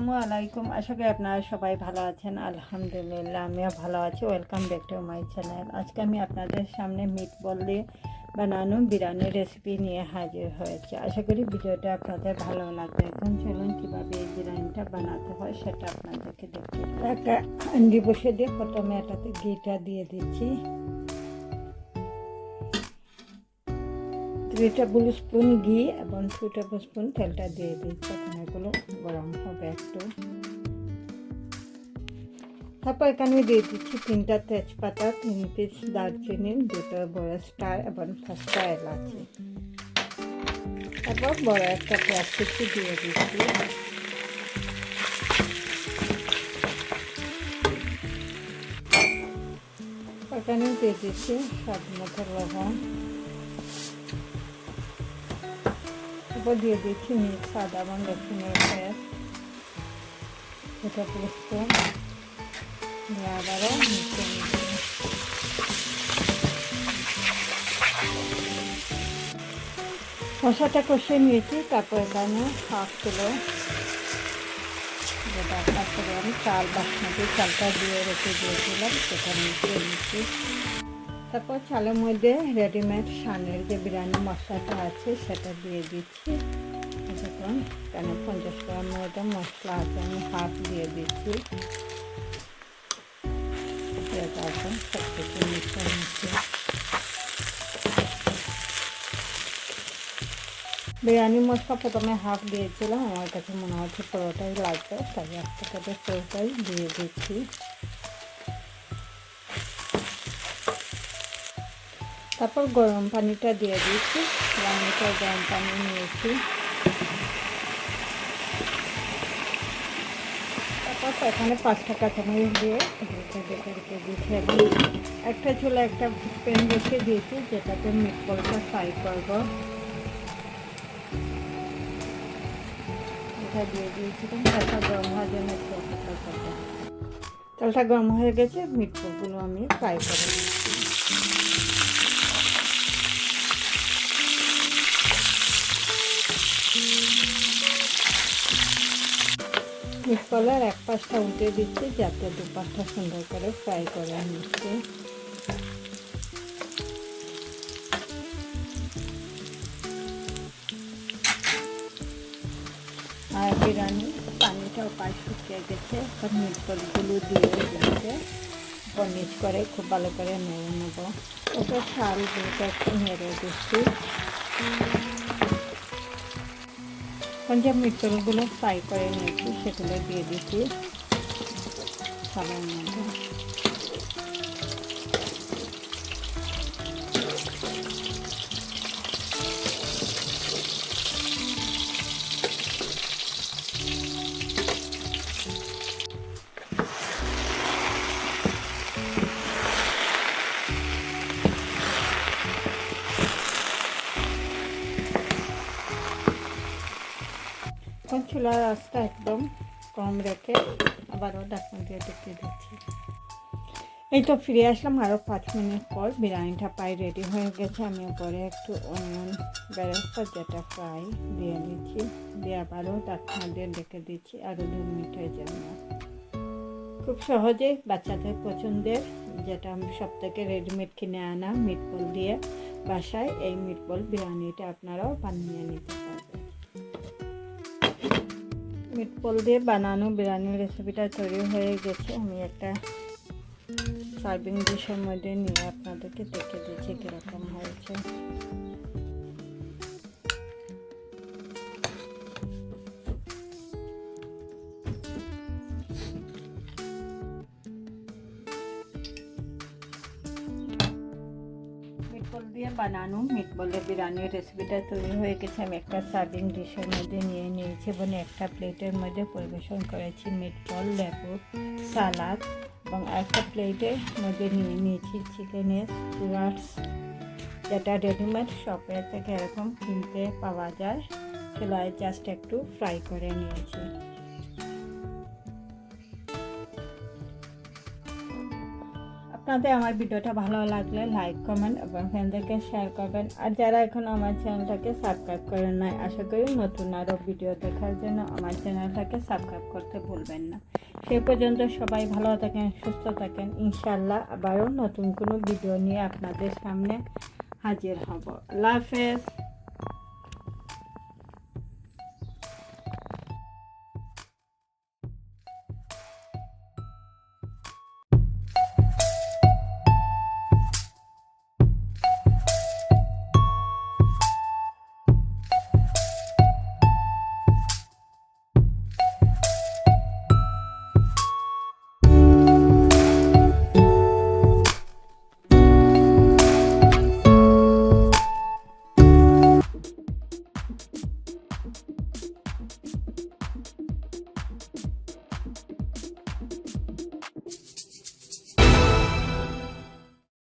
আশা করি আপনারা সবাই ভালো আছেন। আলহামদুলিল্লাহ, আমিও ভালো আছি। Welcome back to my channel আজকে আমি আপনাদের সামনে মিট বল দিয়ে বানানো বিরিয়ানির রেসিপি নিয়ে হাজির হয়েছে। আশা করি ভিডিওটা আপনাদের ভালো লাগবে। এখন চলুন কীভাবে এই বিরিয়ানিটা বানাতে হয় সেটা আপনাদেরকে দেখতে একটা হান্ডি বসে দিয়ে প্রথমে এটাতে ঘিটা দিয়ে দিচ্ছি। থ্রি টেবিল স্পুন ঘি এবং টু টেবিল স্পুন তেলটা দিয়ে দিচ্ছি এখন এগুলো গরম হবে একটু। তারপর এখানে দিয়ে দিচ্ছি তিনটা তেজপাতা, তিন পিস দারচিনি, দুটো বড় স্টার এবং পাঁচটা এলাচি। তারপর বড় একটা কুচি দিয়ে দিচ্ছি। এখানে দিয়ে দিচ্ছি স্বাদ মতো লবণ। তারপর দিয়ে দিচ্ছি মিক্স আদা এবং রসুনের পেস্ট এটা দিয়ে আবারও নিচ্ছি মশাটা কষিয়ে নিয়েছি, তারপর এখানে হাফ কিলো যেটা আমি চাল বাসমতি চালটা দিয়ে রেখে দিয়েছিলাম, সেটা মিশিয়ে নিচ্ছি। তারপর চালের মধ্যে রেডিমেড সানের যে বিরিয়ানি মশলাটা আছে, সেটা দিয়ে দিচ্ছি। দেখুন কেন পঞ্চাশ গ্রাম মতো মশলা আছে, আমি হাফ দিয়ে দিচ্ছি। তারপর সব কিছু মিশিয়ে নিচ্ছি। বিরিয়ানি মশলা প্রথমে হাফ দিয়েছিলাম, আমার কাছে মনে হচ্ছে পুরোটাই লাগবে, তাই একটা থেকে পুরোটাই দিয়ে দিচ্ছি। তারপর গরম পানিটা দিয়ে দিয়েছি। রান্নাটা গরম পানি নিয়েছি। তারপর এখানে পাঁচটা কাঁচামরিচ দিয়ে দিয়েছি। এবং একটা চুলা একটা প্যান রেখে দিয়েছি, যেটাতে মিটবলটা ফ্রাই করব। এটা দিয়ে দিয়েছিলাম তেলটা গরম হওয়ার জন্য তেলটা গরম হয়ে গেছে মিটবলগুলো আমি ফ্রাই করে দিচ্ছি মিটকলার এক পাশটা উল্টে দিচ্ছি, যাতে দু পাশটা সুন্দর করে ফ্রাই করে নিচ্ছি। আর বিরিয়ানি, পানিটাও পাশ শুকিয়ে গেছে। এখন মিটকলগুলো দিয়ে দিচ্ছে। পনিচ করে খুব ভালো করে নেড়ে নেব। ওটা চাল দুটো একটু নেড়ে দিচ্ছি। এখন যে মিটকলগুলো ফ্রাই করে নিয়েছি সেগুলো দিয়ে দিচ্ছি। সবার মধ্যে। চুলার রাস্তা একদম কম রেখে আবারও ডাকনা দিয়ে ঢুকিয়ে দিচ্ছি। এই তো ফিরে আসলাম আরও পাঁচ মিনিট পর। বিরিয়ানিটা প্রায় রেডি হয়ে গেছে। আমি উপরে একটু অনিয়ন বেরেস্তা যেটা ফ্রাই দিয়ে দিচ্ছি দিয়ে আবারও ডাকনা দিয়ে ডেকে দিচ্ছি আরও দু মিনিটের জন্য। খুব সহজেই বাচ্চাদের পছন্দের যেটা আমি সব থেকে রেডিমেড কিনে আনা মিটবল দিয়ে বাসায় এই মিটবল বিরিয়ানিটা আপনারাও বানিয়ে নিতে মিটবল দিয়ে বানানো বিরিয়ানির রেসিপিটা তৈরি হয়ে গেছে। আমি একটা সার্ভিং ডিশের মধ্যে নিয়ে আপনাদেরকে দেখে দিচ্ছি কীরকম হয়েছে। মিটবল দিয়ে বানানো মিটবলের বিরিয়ানির রেসিপিটা তৈরি হয়ে গেছে। আমি একটা সার্ভিং ডিশের মধ্যে নিয়ে নিয়েছি এবং একটা প্লেটের মধ্যে পরিবেশন করেছি মিটবল লেবু সালাদ এবং একটা প্লেটের মধ্যে নিয়ে নিয়েছি চিকেনের স্টুয়ার্টস যেটা রেডিমেড শপের থেকে এরকম কিনতে পাওয়া যায়। চুলায় জাস্ট একটু ফ্রাই করে নিয়েছি। আপনাদের আমার ভিডিওটা ভালো লাগলে লাইক কমেন্ট এবং ফ্রেন্ডদেরকে শেয়ার করবেন। আর যারা এখন আমার চ্যানেলটাকে সাবস্ক্রাইব করেন নাই, আশা করি নতুন আরও ভিডিও দেখার জন্য আমার চ্যানেলটাকে সাবস্ক্রাইব করতে ভুলবেন না। সে পর্যন্ত সবাই ভালো থাকেন, সুস্থ থাকেন। ইনশাল্লাহ আবারও নতুন কোনো ভিডিও নিয়ে আপনাদের সামনে হাজির হব। আল্লাহ হাফেজ।